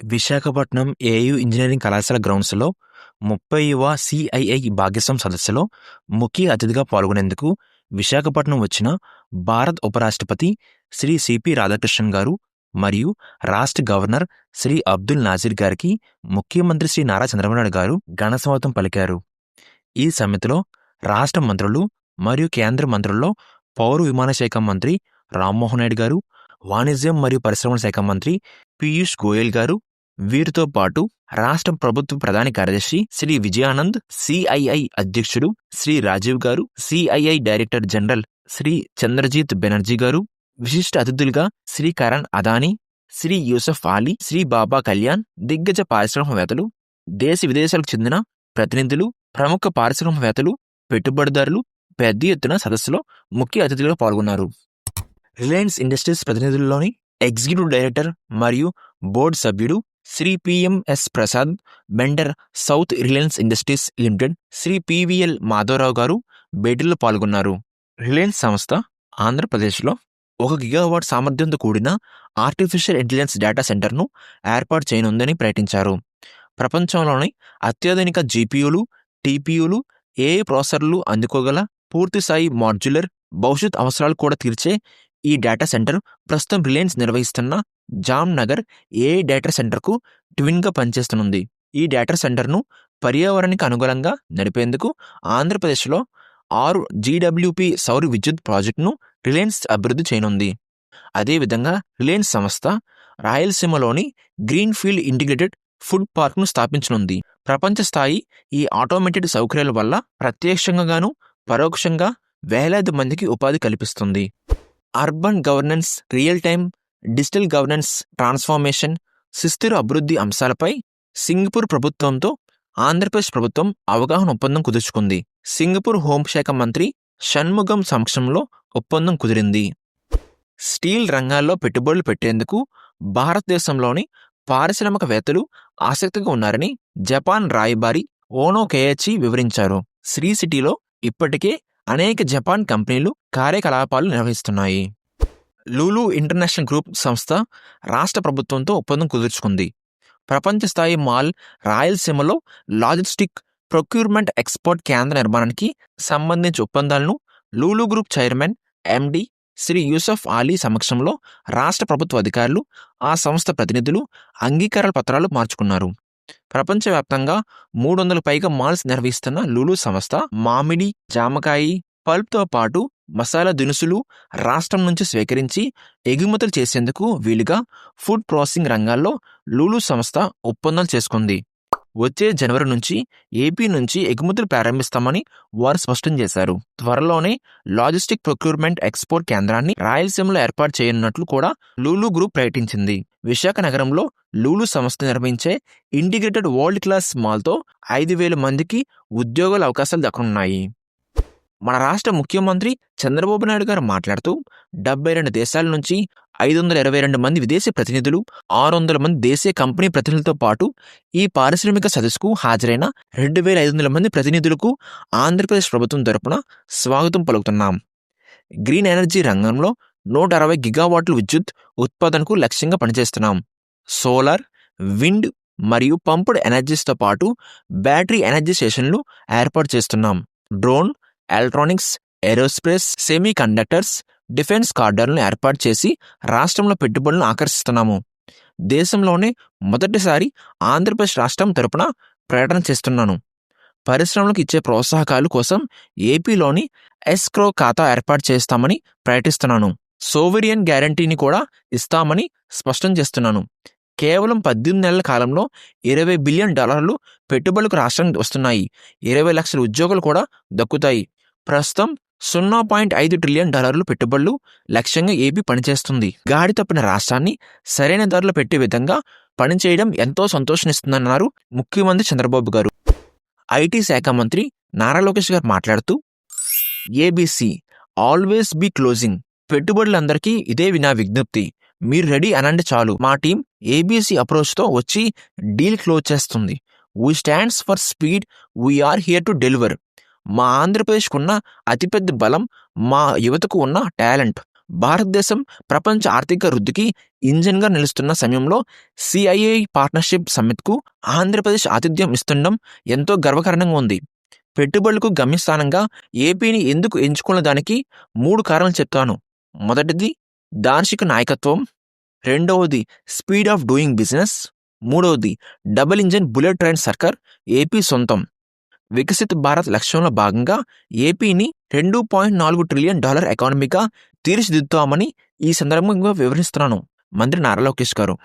Visakhapatnam AU engineering కళాశాల గ్రౌండ్స్‌లో ముప్పైవ సిఐఐ భాగ్యస్వామి సదస్సులో ముఖ్య అతిథిగా పాల్గొనేందుకు విశాఖపట్నం వచ్చిన భారత ఉపరాష్ట్రపతి శ్రీ సిపి రాధాకృష్ణన్ గారు మరియు రాష్ట్ర గవర్నర్ శ్రీ అబ్దుల్ నాజీర్ గారికి ముఖ్యమంత్రి శ్రీ నారా చంద్రబాబు గారు ఘన స్వాగతం పలికారు. ఈ సమితిలో రాష్ట్ర మంత్రులు మరియు కేంద్ర మంత్రుల్లో పౌర విమాన శాఖ మంత్రి రామ్మోహన్ నాయుడు గారు వాణిజ్యం మరియు పరిశ్రమల శాఖ మంత్రి పీయూష్ గోయల్ గారు వీరితో పాటు రాష్ట్ర ప్రభుత్వ ప్రధాన కార్యదర్శి శ్రీ విజయానంద్ సిఐఐ అధ్యక్షుడు Shri Rajeev garu CII director general Shri Chandrajit Banerjee garu విశిష్ట అతిథులుగా శ్రీ కరణ్ అదానీ శ్రీ యూసఫ్ అలీ శ్రీ బాబా కళ్యాణ్ దిగ్గజ పారిశ్రామికవేత్తలు దేశ విదేశాలకు చెందిన ప్రతినిధులు ప్రముఖ పారిశ్రామికవేత్తలు పెట్టుబడిదారులు పెద్ద ఎత్తున సదస్సులో ముఖ్య అతిథులుగా పాల్గొన్నారు. రిలయన్స్ ఇండస్ట్రీస్ ప్రతినిధుల్లోని ఎగ్జిక్యూటివ్ డైరెక్టర్ మరియు బోర్డు సభ్యుడు Shri PMS Prasad Bender South Reliance Industries Limited Shri PVL Madhavarao garu భేటీలో పాల్గొన్నారు. రిలయన్స్ సంస్థ ఆంధ్రప్రదేశ్లో ఒక గిగావాట్ సామర్థ్యంతో కూడిన ఆర్టిఫిషియల్ ఇంటెలిజెన్స్ డేటా సెంటర్ను ఏర్పాటు చేయనుందని ప్రకటించారు. ప్రపంచంలోని అత్యాధునిక జీపీయూలు టీపీయూలు ఏఐ ప్రాసెసర్లు అందుకోగల పూర్తిస్థాయి మాడ్యులర్ భవిష్యత్ అవసరాలు కూడా తీర్చే ఈ డేటా సెంటర్ ప్రస్తుతం రిలయన్స్ నిర్వహిస్తున్న జామ్ నగర్ ఏఐ డేటా సెంటర్కు ట్విన్గా పనిచేస్తున్నది ఈ డేటా సెంటర్ను పర్యావరణానికి అనుగుణంగా నడిపేందుకు ఆంధ్రప్రదేశ్లో ఆరు జీడబ్ల్యూపి సౌర విద్యుత్ ప్రాజెక్టును రిలయన్స్ అభివృద్ధి చేయనుంది. అదేవిధంగా రిలయన్స్ సంస్థ రాయలసీమలోని గ్రీన్ఫీల్డ్ ఇంటిగ్రేటెడ్ ఫుడ్ పార్క్ను స్థాపించనుంది. ప్రపంచ స్థాయి ఈ ఆటోమేటెడ్ సౌకర్యాల వల్ల ప్రత్యక్షంగాను పరోక్షంగా వేలాది మందికి ఉపాధి కల్పిస్తుంది. Urban governance real time digital governance transformation సుస్థిర అభివృద్ధి అంశాలపై సింగపూర్ ప్రభుత్వంతో ఆంధ్రప్రదేశ్ ప్రభుత్వం అవగాహన ఒప్పందం కుదుర్చుకుంది. సింగపూర్ హోంశాఖ మంత్రి షణ్ముగం సమక్షంలో ఒప్పందం కుదిరింది. స్టీల్ రంగాల్లో పెట్టుబడులు పెట్టేందుకు భారతదేశంలోని పారిశ్రామికవేత్తలు ఆసక్తిగా ఉన్నారని జపాన్ రాయబారి ఓనో కేయచి వివరించారు. శ్రీ సిటీలో ఇప్పటికే అనేక జపాన్ కంపెనీలు కార్యకలాపాలు నిర్వహిస్తున్నాయి. లూలు ఇంటర్నేషనల్ గ్రూప్ సంస్థ రాష్ట్ర ప్రభుత్వంతో ఒప్పందం కుదుర్చుకుంది. ప్రపంచ స్థాయి మాల్ రాయలసీమలో లాజిస్టిక్ ప్రొక్యూర్మెంట్ ఎక్స్పోర్ట్ కేంద్ర నిర్మాణానికి సంబంధించి ఒప్పందాలను Lulu group chairman MD Shri Yusuf Ali సమక్షంలో రాష్ట్ర ప్రభుత్వ అధికారులు ఆ సంస్థ ప్రతినిధులు అంగీకార పత్రాలు మార్చుకున్నారు. ప్రపంచవ్యాప్తంగా మూడు వందల పైగా మాల్స్ నిర్వహిస్తున్న లులు సంస్థ మామిడి జామకాయి పల్ప్తో పాటు మసాలా దినుసులు రాష్ట్రం నుంచి స్వీకరించి ఎగుమతులు చేసేందుకు వీలుగా ఫుడ్ ప్రాసెసింగ్ రంగాల్లో లూలు సంస్థ ఒప్పందాలు చేసుకుంది. వచ్చే జనవరి నుంచి ఏపీ నుంచి ఎగుమతులు ప్రారంభిస్తామని వారు స్పష్టం చేశారు. త్వరలోనే లాజిస్టిక్ ప్రొక్యూర్మెంట్ ఎక్స్పోర్ట్ కేంద్రాన్ని రాయలసీమలో ఏర్పాటు చేయనున్నట్లు కూడా లూలు గ్రూప్ ప్రకటించింది. విశాఖ నగరంలో లూలు సంస్థ నిర్వహించే ఇంటిగ్రేటెడ్ వరల్డ్ క్లాస్ మాల్తో ఐదు వేల మందికి ఉద్యోగాల అవకాశాలు దక్కనున్నాయి. మన రాష్ట్ర ముఖ్యమంత్రి చంద్రబాబు నాయుడు గారు మాట్లాడుతూ డెబ్బై రెండు దేశాల నుంచి ఐదు వందల ఇరవై రెండు మంది విదేశీ ప్రతినిధులు ఆరు వందల మంది దేశీయ కంపెనీ ప్రతినిధులతో పాటు ఈ పారిశ్రామిక సదస్సుకు హాజరైన రెండు వేల ఐదు వందల మంది ప్రతినిధులకు ఆంధ్రప్రదేశ్ ప్రభుత్వం తరపున స్వాగతం పలుకుతున్నాం. గ్రీన్ ఎనర్జీ రంగంలో నూట అరవై గిగావాట్లు విద్యుత్ ఉత్పాదనకు లక్ష్యంగా పనిచేస్తున్నాం. సోలార్ విండ్ మరియు పంపుడ్ ఎనర్జీస్తో పాటు బ్యాటరీ ఎనర్జీ స్టేషన్లు ఏర్పాటు చేస్తున్నాం. Drone electronics aerospace semiconductors defence కార్డర్లను ఏర్పాటు చేసి రాష్ట్రంలో పెట్టుబడులను ఆకర్షిస్తున్నాము. దేశంలోనే మొదటిసారి ఆంధ్రప్రదేశ్ రాష్ట్రం తరపున ప్రకటన చేస్తున్నాను. పరిశ్రమలకు ఇచ్చే ప్రోత్సాహకాలు కోసం ఏపీలోని ఎస్క్రో ఖాతా ఏర్పాటు చేస్తామని ప్రకటిస్తున్నాను. సోవరియన్ గ్యారంటీని కూడా ఇస్తామని స్పష్టం చేస్తున్నాను. కేవలం పద్దెనిమిది నెలల కాలంలో ఇరవై బిలియన్ డాలర్లు పెట్టుబడులకు రాష్ట్రానికి వస్తున్నాయి. ఇరవై లక్షల ఉద్యోగాలు కూడా దక్కుతాయి. ప్రస్తుతం సున్నా పాయింట్ ఐదు ట్రిలియన్ డాలర్లు పెట్టుబడులు లక్ష్యంగా ఏపీ పనిచేస్తుంది. గాడి తప్పిన రాష్ట్రాన్ని సరైన ధరలు పెట్టే విధంగా పనిచేయడం ఎంతో సంతోషనిస్తుందన్నారు ముఖ్యమంత్రి చంద్రబాబు గారు. ఐటీ శాఖ మంత్రి నారా లోకేష్ గారు మాట్లాడుతూ ఏబీసీ ఆల్వేస్ బీ క్లోజింగ్ పెట్టుబడులందరికీ ఇదే వినా విజ్ఞప్తి. మీరు రెడీ అనండి చాలు. మా టీం ఏబీసీ అప్రోచ్తో వచ్చి డీల్ క్లోజ్ చేస్తుంది. V stands for speed we are here to deliver మా ఆంధ్రప్రదేశ్కున్న అతిపెద్ద బలం మా యువతకు ఉన్న టాలెంట్. భారతదేశం ప్రపంచ ఆర్థిక వృద్ధికి ఇంజిన్గా నిలుస్తున్న సమయంలో సిఐఏ పార్ట్నర్షిప్ సమ్మిట్కు ఆంధ్రప్రదేశ్ ఆతిథ్యం ఇస్తుండడం ఎంతో గర్వకారణంగా ఉంది. పెట్టుబడులకు గమ్యస్థానంగా ఏపీని ఎందుకు ఎంచుకున్న దానికి మూడు కారణాలు చెప్తాను. మొదటిది దార్శిక నాయకత్వం రెండవది స్పీడ్ ఆఫ్ డూయింగ్ బిజినెస్ మూడవది డబుల్ ఇంజన్ బుల్లెట్ ట్రైన్ సర్కర్ ఏపీ సొంతం. వికసిత భారత్ లక్ష్యంలో భాగంగా ఏపీని రెండు పాయింట్ నాలుగు ట్రిలియన్ డాలర్ ఎకానమీగా తీర్చిదిద్దుతామని ఈ సందర్భంగా వివరిస్తున్నాను. మంత్రి నారా లోకేష్ గారు.